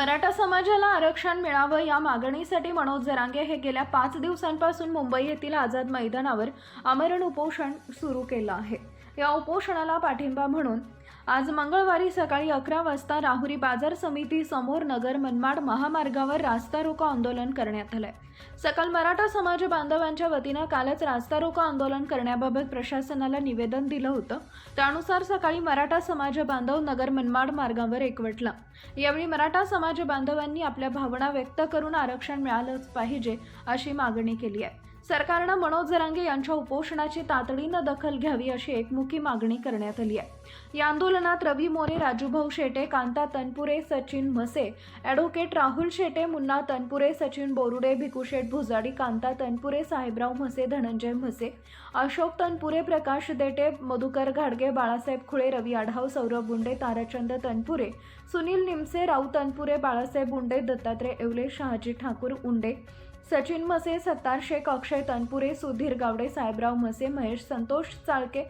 मराठा समाजाला आरक्षण मिळावं या मागणीसाठी मनोज जरांगे हे गेल्या पाच दिवसांपासून मुंबई येथील आझाद मैदानावर आमरण उपोषण सुरू केलं आहे. या उपोषणाला पाठिंबा म्हणून आज मंगळवारी सकाळी अकरा वाजता राहुरी बाजार समिती समोर नगर मनमाड महामार्गावर रास्ता रोको आंदोलन करण्यात आलंय. सकल मराठा समाज बांधवांच्या वतीनं कालच रास्ता रोको आंदोलन करण्याबाबत प्रशासनाला निवेदन दिलं होतं. त्यानुसार सकाळी मराठा समाज बांधव नगर मनमाड मार्गावर एकवटला. यावेळी मराठा समाज बांधवांनी आपल्या भावना व्यक्त करून आरक्षण मिळालंच पाहिजे अशी मागणी केली आहे. सरकारनं मनोज जरांगे यांच्या उपोषणाची तातडीनं दखल घ्यावी अशी एकमुखी मागणी करण्यात आली आहे. या आंदोलनात रवी मोरे राजूभाऊ शेटे कांता तनपुरे सचिन म्हसे ॲडव्होकेट राहुल शेटे मुन्ना तनपुरे सचिन बोरुडे भिकुशेठ भुजाडी कांता तनपुरे साहेबराव म्हसे धनंजय म्हसे अशोक तनपुरे प्रकाश देटे मधुकर घाडगे बाळासाहेब खुळे रवी आढाव सौरभ बुंडे ताराचंद तनपुरे सुनील निमसे राऊ तनपुरे बाळासाहेब बुंडे दत्तात्रय येवले शहाजी ठाकूर उंडे सचिन मसे सत्तार शेख अक्षय तनपुरे सुधीर गावडे साहेबराव मसे महेश संतोष चाळके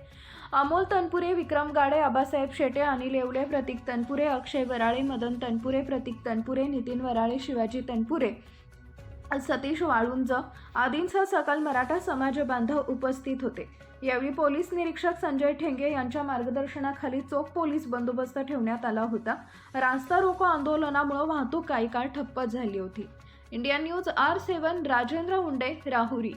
अमोल तनपुरे विक्रम गाडे आबासाहेब शेटे अनिल येवले प्रतीक तनपुरे अक्षय वराळे मदन तनपुरे प्रतीक तनपुरे नितीन वराळे शिवाजी तनपुरे सतीश वाळुंज आदींसह सकल मराठा समाज बांधव उपस्थित होते. यावेळी पोलीस निरीक्षक संजय ठेंगे यांच्या मार्गदर्शनाखाली चोख पोलीस बंदोबस्त ठेवण्यात आला होता. रास्ता रोको आंदोलनामुळे वाहतूक काही काळ ठप्प झाली होती. India news R seven Rajendra Unde Rahuri.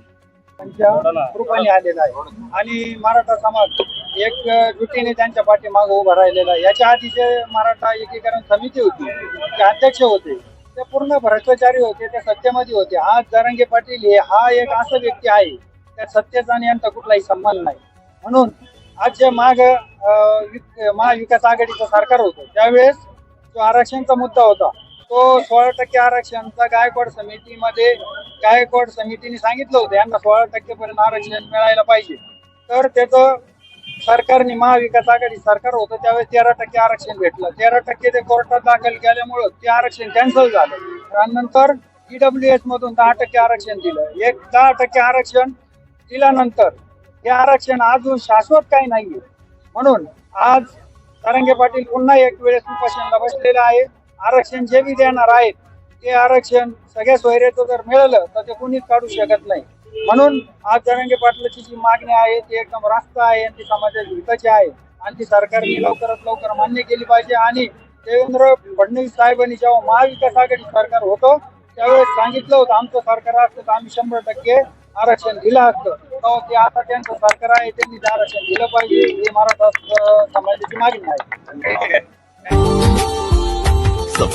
त्यांच्या रूपाने आलेला आहे. आणि मराठा समाज एक जुटीने त्यांच्या पाठीमागे उभा राहिलेला आहे. याच्या आधी जे मराठा एकीकरण समिती होती ते अध्यक्ष होते ते पूर्ण भ्रष्टाचारी होते ते सत्तेमध्ये होते. आज जरंगे पाटील हे हा एक असा व्यक्ती आहे त्या सत्तेचा आणि यांचा कुठलाही संबंध नाही. म्हणून आज जे माग विक- महाविकास आघाडीचं सरकार होतं त्यावेळेस जो आरक्षणचा मुद्दा होता तो सोळा टक्के आरक्षणचा गायकवाड समितीमध्ये गायकवाड समितीने सांगितलं होतं यांना सोळा टक्के पर्यंत आरक्षण मिळायला पाहिजे. तर त्याचं सरकारने महाविकास आघाडी सरकार होतं त्यावेळेस तेरा टक्के आरक्षण भेटलं. तेरा टक्के ते कोर्टात दाखल केल्यामुळं ते आरक्षण कॅन्सल झालं. आणि नंतर ईडब्ल्यू एस मधून दहा टक्के आरक्षण दिलं. एक दहा टक्के आरक्षण दिल्यानंतर हे आरक्षण अजून शाश्वत काही नाहीये. म्हणून आज तरंगे पाटील पुन्हा एक वेळेस उपोषणाला बसलेले आहे आरक्षण जे बी देणार आहेत ते आरक्षण सगळ्या सोयऱ्याचं जर मिळालं तर ते कुणीच काढू शकत नाही. म्हणून आज जरंगे पाटलाची जी मागणी आहे ती एकदम रास्त आहे आणि ती समाजाच्या हिताची आहे. आणि ती सरकारने लवकरात लवकर मान्य केली पाहिजे. आणि देवेंद्र फडणवीस साहेबांनी जेव्हा महाविकास आघाडी सरकार होतं त्यावेळेस सांगितलं होतं आमचं सरकार असतं तर आम्ही शंभर टक्के आरक्षण दिलं असतं. तेव्हा ते आता त्यांचं सरकार आहे त्यांनी ते आरक्षण दिलं पाहिजे. ही मराठा समाजाची मागणी आहे.